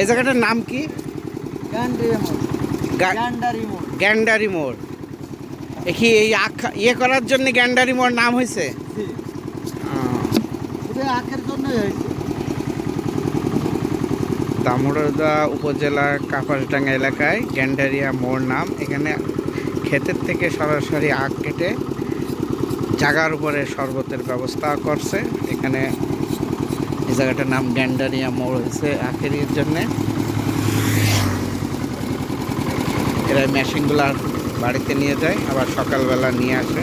এই জায়গাটার নাম কি? গ্যান্ডারি মোড়। মোড়। গ্যান্ডারি মোড়। এ কি এই আখা ইয়ে করার জন্য গ্যান্ডারি মোড় নাম হয়েছে। জন্যই উপজেলার কাপাসডাঙ্গা এলাকায় গ্যান্ডারিয়া মোড় নাম। এখানে ক্ষেতের থেকে সরাসরি আখ কেটে জাগার উপরে শরবতের ব্যবস্থা করছে। এখানে এই জায়গাটার নাম গ্যান্ডারিয়া মোড় হয়েছে আখের ইয়ের জন্যে। এরা মেশিনগুলো বাড়িতে নিয়ে যায়, আবার সকালবেলা নিয়ে আসে।